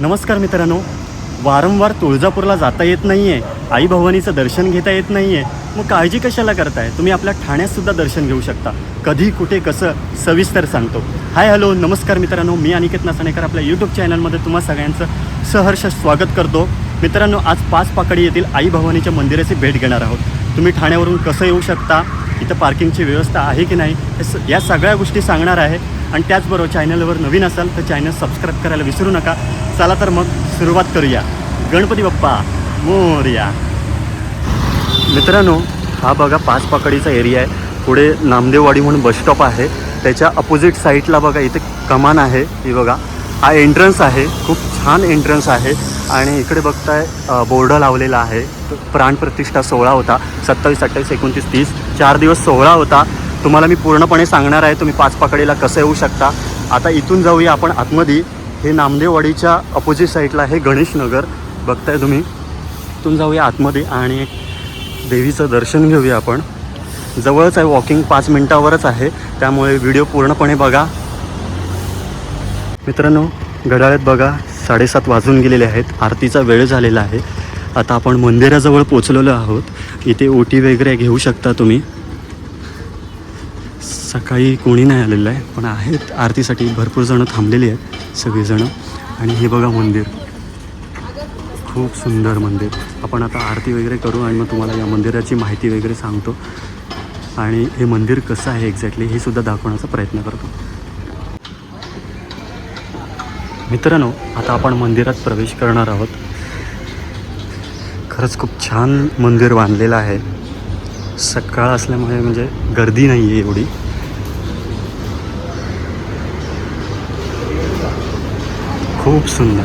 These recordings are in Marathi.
नमस्कार मित्रांनो. वारंवार तुळजापूरला जाता येत नाही आहे आई भवानीचं दर्शन घेता येत नाही आहे मग काळजी कशाला करताय? तुम्ही आपल्या ठाण्यातसुद्धा दर्शन घेऊ शकता. कधी कुठे कसं सविस्तर सांगतो. हाय हॅलो नमस्कार मित्रांनो. मी अनिकेत नासणेकर आपल्या यूट्यूब चॅनलमध्ये तुम्हा सगळ्यांचं सहर्ष स्वागत करतो. मित्रांनो आज पाच पाकडी येथील आई भवानीच्या मंदिराची भेट घेणार आहोत. तुम्ही ठाण्यावरून कसं येऊ शकता? इथं पार्किंगची व्यवस्था आहे की नाही? स- या सगळ्या गोष्टी सांगणार आहे. आणि त्याचबरोबर चॅनलवर नवीन असाल तर चॅनल सबस्क्राईब करायला विसरू नका. चला तर मग सुरुवात करूया. गणपती बाप्पा मोरया. मित्रांनो हा बघा पाच पाकडीचा एरिया आहे. पुढे नामदेववाडी म्हणून बस स्टॉप आहे. त्याच्या अपोजिट साईडला बघा इथे कमान आहे. ही बघा हा एंट्रन्स आहे. खूप छान एंट्रन्स आहे. आणि इकडे बघताय बोर्ड लावलेला आहे. प्राणप्रतिष्ठा सोहळा होता. सत्तावीस अठ्ठावीस एकोणतीस तीस. चार दिवस सोहळा होता. तुम्हाला मी पूर्णपणे सांगणार आहे तुम्ही पाच पाकडीला कसं येऊ शकता. आता इथून जाऊया आपण आतमध्ये. हे नामदेववाडीच्या अपोजिट साईडला आहे गणेश नगर. बघताय तुम्ही. इथून जाऊया आतमध्ये आणि देवीचं दर्शन घेऊया आपण. जवळच आहे वॉकिंग पाच मिनटावरच आहे. त्यामुळे व्हिडिओ पूर्णपणे बघा. मित्रांनो घड्याळ्यात बघा साडेसात वाजून गेलेले आहेत. आरतीचा वेळ झालेला आहे. आता आपण मंदिराजवळ पोचलेलो आहोत. इथे ओटी वगैरे घेऊ शकता तुम्ही. सकाळी कोणी नाही आलेलं आहे पण आहेत. आरतीसाठी भरपूर जणं थांबलेली आहेत. सगळीजणं. आणि हे बघा मंदिर. खूप सुंदर मंदिर. आपण आता आरती वगैरे करू आणि मग तुम्हाला या मंदिराची माहिती वगैरे सांगतो. आणि हे मंदिर कसं आहे एक्झॅक्टली हे सुद्धा दाखवण्याचा प्रयत्न करतो. मित्रांनो आता आपण मंदिरात प्रवेश करणार आहोत. खरंच खूप छान मंदिर बांधलेलं आहे. सकाळ असल्यामुळे म्हणजे गर्दी नाही आहे एवढी. खूप सुंदर.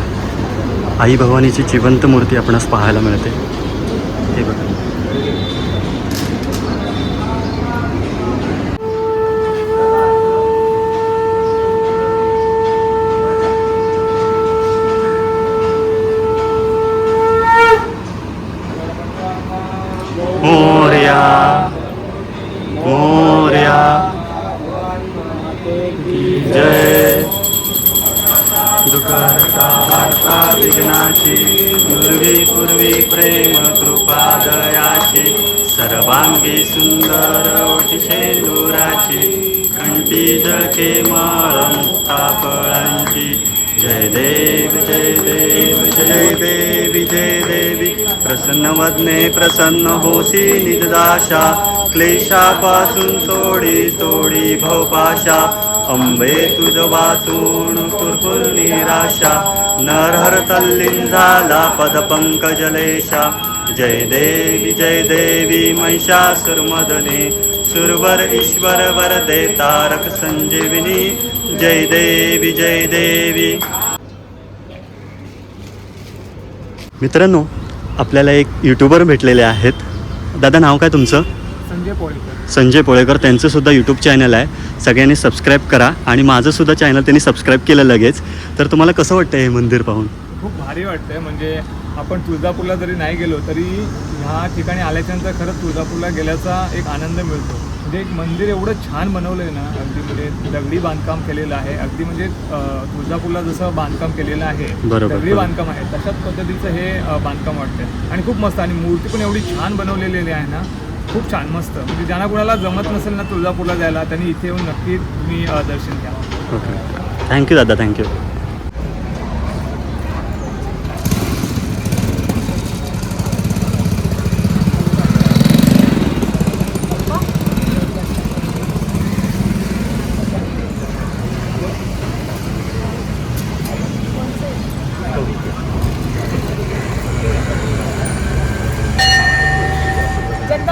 आई भवानीची जिवंत मूर्ती आपणास पाहायला मिळते. हे बघा. मोर्या मोर्या. जय दुःखहर्ता वार्ता विघ्नाची. पूर्वी पूर्वी प्रेम कृपा दयाची. सर्वांगी सुंदर ओटिशे दुराची कंटी जळके माळ मुक्ता फळांची. जय देव जय देव जय देवी जय देवी. प्रसन्न वदने प्रसन्न होसी निजदाशा क्लेशापासून तोडी तोडी भवपाशा अंबे तुझ वाचून कुरकुल निराशा नरहर तल्लीन झाला पदपंकजलेशा. जय देवी जय देवी महिषासुरमदने सुरवर ईश्वर वर तारक संजीविनी. जय देवी जय देवी. मित्रांनो आपल्याला एक यूट्यूबर भेटलेले आहेत. दादा नाव काय तुमचं? संजय पोळीकर. संजय पोळेकर त्यांचं सुद्धा यूट्यूब चॅनल आहे. सगळ्यांनी सबस्क्राईब करा आणि माझं सुद्धा चॅनल त्यांनी सबस्क्राईब केलं लगेच. तर तुम्हाला कसं वाटतं हे मंदिर पाहून? खूप भारी वाटतंय. म्हणजे आपण तुळजापूरला जरी नाही गेलो तरी ह्या ठिकाणी आल्याच्यानंतर खरंच तुळजापूरला गेल्याचा एक आनंद मिळतो. म्हणजे एक मंदिर एवढं छान बनवलं आहे ना अगदी म्हणजे दगडी बांधकाम केलेलं आहे. अगदी म्हणजे तुळजापूरला जसं बांधकाम केलेलं आहे दगडी. बांधकाम आहे तशाच पद्धतीचं हे बांधकाम वाटतंय. आणि खूप मस्त. आणि मूर्ती पण एवढी छान बनवलेली आहे ना खूप छान मस्त. म्हणजे ज्यांना कोणाला जमत नसेल ना तुळजापूरला जायला त्यांनी इथे येऊन नक्की तुम्ही दर्शन घ्या. ओके. थँक्यू दादा. थँक्यू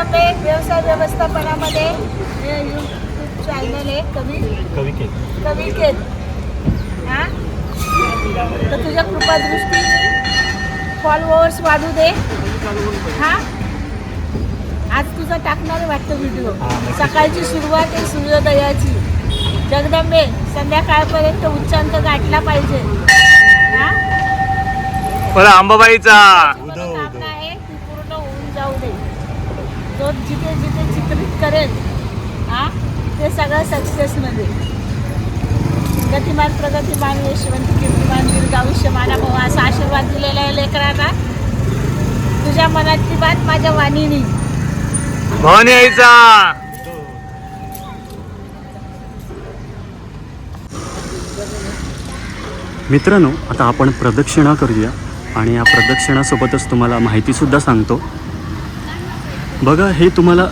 जगदंबे व्यवसाय व्यवस्थापनामध्ये यूट्यूब चॅनल आहे कवी कवी के कवी केत हां? तर तुझ्या कृपादृष्टी फॉलोअर्स वाढू दे. हां? आज तुझा टाकणार वाटतं व्हिडिओ सकाळची सुरुवात आहे सूर्योदयाची. जगदंबे संध्याकाळपर्यंत उच्चांक गाठला पाहिजे. हां? बरं अंबाबाईचा मनोकामना आहे ती पूर्ण होऊन जाऊ दे तो जिथे जिथे चित्रित करेल हा ते सगळं सक्सेसमध्ये गतिमान प्रगतिमान यशवंत कीर्तिमान दीर्घ आयुष्य माना दिलेला असा लेकरांना. तुझ्या मनातली बात माझ्या वाणीनी. भवानी मित्रांनो आता आपण प्रदक्षिणा करूया. आणि या प्रदक्षिणासोबतच तुम्हाला माहितीसुद्धा सांगतो बघा हे तुम्हाला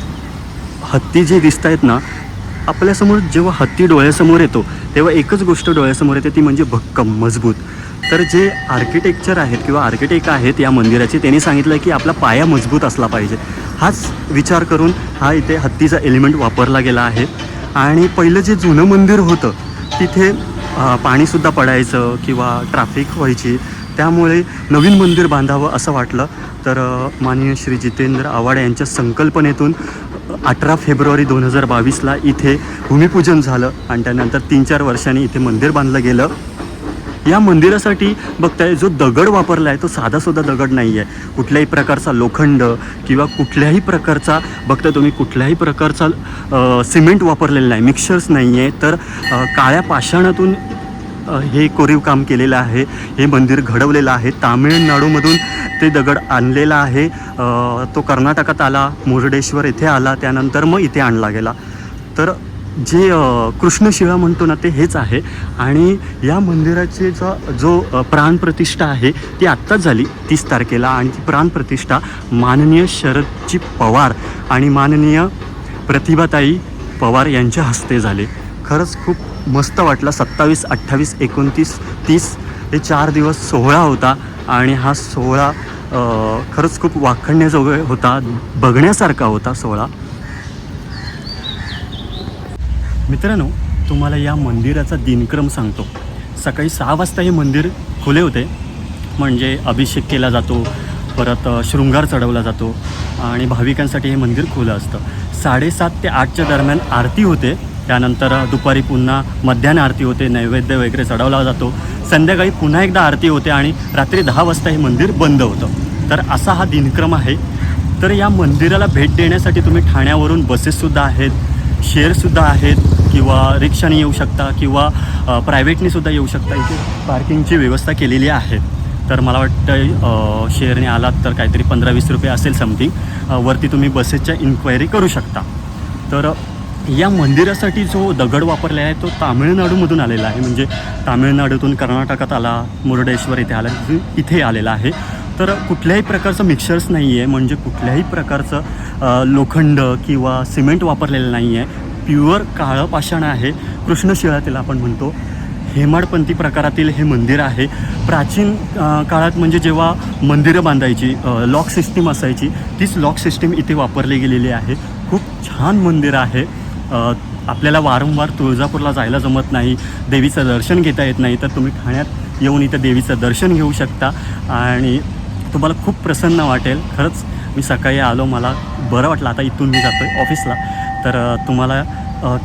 हत्ती जे दिसत आहेत ना आपल्यासमोर जेव्हा हत्ती डोळ्यासमोर येतो तेव्हा एकच गोष्ट डोळ्यासमोर येते ती म्हणजे भक्कम मजबूत. तर जे आर्किटेक्चर आहेत किंवा आर्किटेक्ट आहेत या मंदिराचे त्यांनी सांगितलं की आपला पाया मजबूत असला पाहिजे. हाच विचार करून हा इथे हत्तीचा एलिमेंट वापरला गेला आहे. आणि पहिलं जे जुनं मंदिर होतं तिथे पाणीसुद्धा पडायचं किंवा ट्रॅफिक व्हायची. त्यामुळे नवीन मंदिर बांधावं असं वाटलं. तर माननीय श्री जितेंद्र आव्हाड यांच्या संकल्पनेतून अठरा फेब्रुवारी दोन हजार बावीसला इथे भूमिपूजन झालं आणि त्यानंतर तीन चार वर्षांनी इथे मंदिर बांधलं गेलं. या मंदिरासाठी बघताय जो दगड वापरला आहे तो साधासुद्धा दगड नाही आहे कुठल्याही प्रकारचा लोखंड किंवा कुठल्याही प्रकारचा बघताय तुम्ही कुठल्याही प्रकारचा सिमेंट वापरलेला नाही मिक्सर्स नाही आहे तर काळ्या पाषाणातून हे कोरीव काम केलेलं आहे. हे मंदिर घडवलेलं आहे. तामिळनाडूमधून ते दगड आणलेला आहे. तो कर्नाटकात आला मुर्डेश्वर येथे आला त्यानंतर मग इथे आणला गेला. तर जे कृष्णशिळा म्हणतो ना ते हेच आहे. आणि या मंदिराचे जो जो प्राणप्रतिष्ठा आहे ती आत्ताच झाली तीस तारखेला. आणि ती प्राणप्रतिष्ठा माननीय शरदजी पवार आणि माननीय प्रतिभाताई पवार यांच्या हस्ते झाले. खरंच खूप मस्त वाटलं. सत्तावीस अठ्ठावीस एकोणतीस तीस हे चार दिवस सोहळा होता. आणि हा सोहळा खरंच खूप वाखणण्याजोगा होता बघण्यासारखा होता सोहळा. मित्रांनो तुम्हाला या मंदिराचा दिनक्रम सांगतो. सकाळी सहा वाजता हे मंदिर खुले होते. म्हणजे अभिषेक केला जातो परत शृंगार चढवला जातो. आणि भाविकांसाठी हे मंदिर खुलं असतं. साडेसात ते आठच्या दरम्यान आरती होते. त्यानंतर दुपारी पुन्हा मध्याह्न आरती होते नैवेद्य वगैरे चढवला जातो. संध्याकाळी पुन्हा एकदा आरती होते आणि रात्री दहा वाजता हे मंदिर बंद होतं. तर असा हा दिनक्रम आहे. तर या मंदिराला भेट देण्यासाठी तुम्ही ठाण्यावरून बसेससुद्धा आहेत शेअरसुद्धा आहेत किंवा रिक्षाने येऊ शकता किंवा प्रायव्हेटनेसुद्धा येऊ शकता. इथे पार्किंगची व्यवस्था केलेली आहे. तर मला वाटतं शेअरने आलात तर काहीतरी पंधरा वीस रुपये असेल समथिंग वरती तुम्ही बसेसच्या इन्क्वायरी करू शकता. तर या मंदिरासाठी जो दगड वापरलेला आहे तो तामिळनाडूमधून आलेला आहे. म्हणजे तामिळनाडूतून कर्नाटकात आला मुरडेश्वर इथे आला इथे- आलेला आहे. तर कुठल्याही प्रकारचं मिक्सर्स नाही आहे म्हणजे कुठल्याही प्रकारचं लोखंड किंवा सिमेंट वापरलेलं नाही आहे प्युअर काळं पाषाण आहे. कृष्णशिळातील आपण म्हणतो. हेमाडपंथी प्रकारातील हे मंदिर आहे. प्राचीन काळात म्हणजे जेव्हा मंदिरं बांधायची लॉक सिस्टीम असायची तीच लॉक सिस्टीम इथे वापरली गेलेली आहे. खूप छान मंदिर आहे. आपल्याला वारंवार तुळजापूरला जायला जमत नाही देवीचं दर्शन घेता येत नाही तर तुम्ही ठाण्यात येऊन इथं देवीचं दर्शन घेऊ शकता. आणि तुम्हाला खूप प्रसन्न वाटेल. खरंच मी सकाळी आलो मला बरं वाटलं. आता इथून मी जातो आहे ऑफिसला. तर तुम्हाला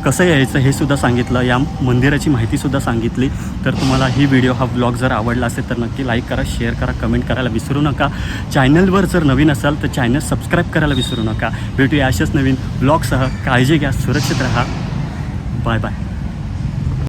कसं यायचं हे सुद्धा सांगितलं या मंदिराची माहितीसुद्धा सांगितली. तर तुम्हाला ही व्हिडिओ हा ब्लॉग जर आवडला असेल तर नक्की लाईक करा शेअर करा कमेंट करायला विसरू नका. चॅनलवर जर नवीन असाल तर चॅनल सबस्क्राईब करायला विसरू नका. भेटूया अशाच नवीन ब्लॉगसह काळजी घ्या सुरक्षित राहा. Bye bye.